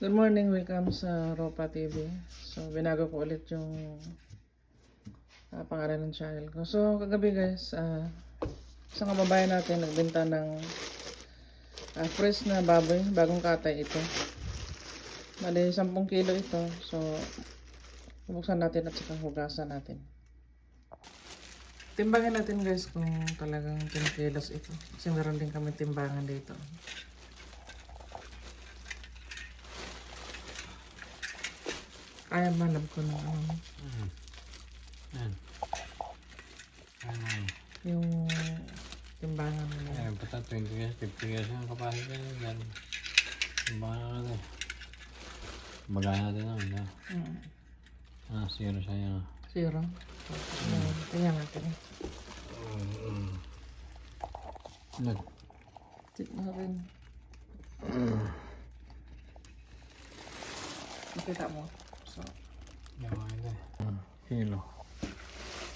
Good morning, welcome sa Ropa TV. So, binago ko ulit yung ah, pangalan ng channel ko. So, kagabi guys, uh, isang kababayan natin nagbenta ng ah, fresh na baboy, bagong katay ito. Bali, 10 kilo ito. So, bubuksan natin at saka hugasan natin. Timbangin natin guys kung talagang 10 kilos ito. Kasi meron din kami timbangan dito. Kaya manab ko ng ano, Yan. Ano? yung timbangan mo. Ayan, basta 20 years, 50 years ang kapasite yan. Yan. Bahala ka natin. Bagay natin naman. No? Mm. Ah, zero sa'yo. Zero. Mm. Tingnan natin. Nag. Tignan natin. Nakita mo. So, Yawa ito. Kilo.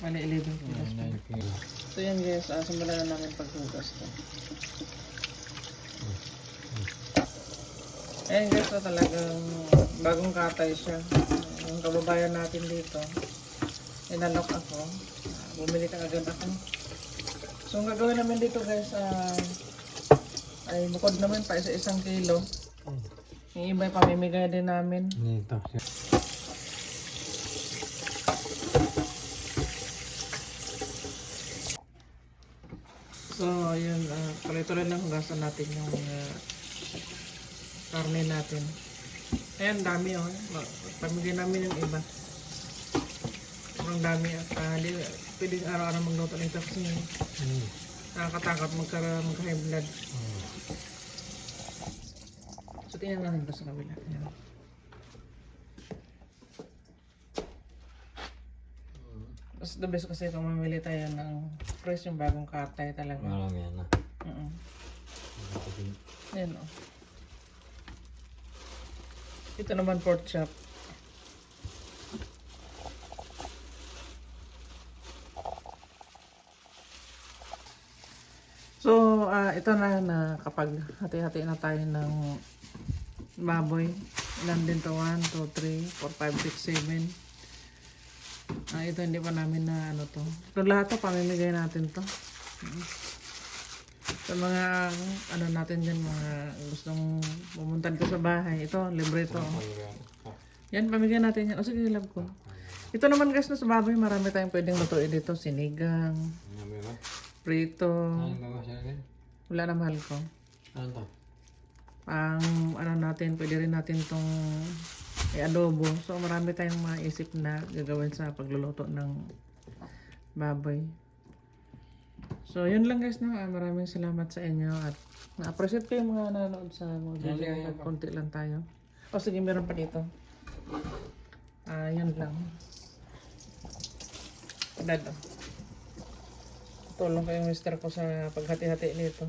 mali 11 kilos. 9 kilo. So yan guys, uh, simulan na namin paghugas to. Ayan guys, so talagang bagong katay siya. Yung kababayan natin dito, inalok ako. Uh, bumili ka agad ako. So ang gagawin namin dito guys, ah, ay bukod naman pa isa isang kilo. Yung iba ay pamimigay din namin. Dito. So, ayun, uh, tuloy-tuloy lang hugasan natin yung uh, karne natin. Ayan, dami oh. Pamigay namin yung iba. Sobrang dami at uh, di, pwedeng araw-araw magluto nito kasi Hmm. nakakatakot magka, magka-high blood. So, tingnan natin ito sa kabila. Ayan. Mas the best kasi kung mamili tayo ng fresh yung bagong katay talaga. Marami yan na. Mm Ayan o. Ito naman pork chop. So, ah, ito na na kapag hati-hati na tayo ng baboy. Ilan din to? 1, 2, 3, 4, 5, 6, 7. Ah, ito hindi pa namin na ano to. Ito lahat to, pamimigay natin to. Sa mga ano natin dyan, mga gustong pumunta dito sa bahay. Ito, libre to. Yan, pamigay natin yan. O sige, love ko. Ito naman guys, na sa baboy, marami tayong pwedeng lutuin dito. Sinigang, prito. Wala na mahal ko. Ano to? Ang ano natin, pwede rin natin tong i-adobo. So marami tayong maisip na gagawin sa pagluluto ng baboy. So yun lang guys no. Ah, maraming salamat sa inyo at na-appreciate ko yung mga nanonood sa mga video. Konti lang tayo. O sige, meron pa dito. Ah, yun lang. Dad, oh. Tulong yung mister ko sa paghati-hati nito.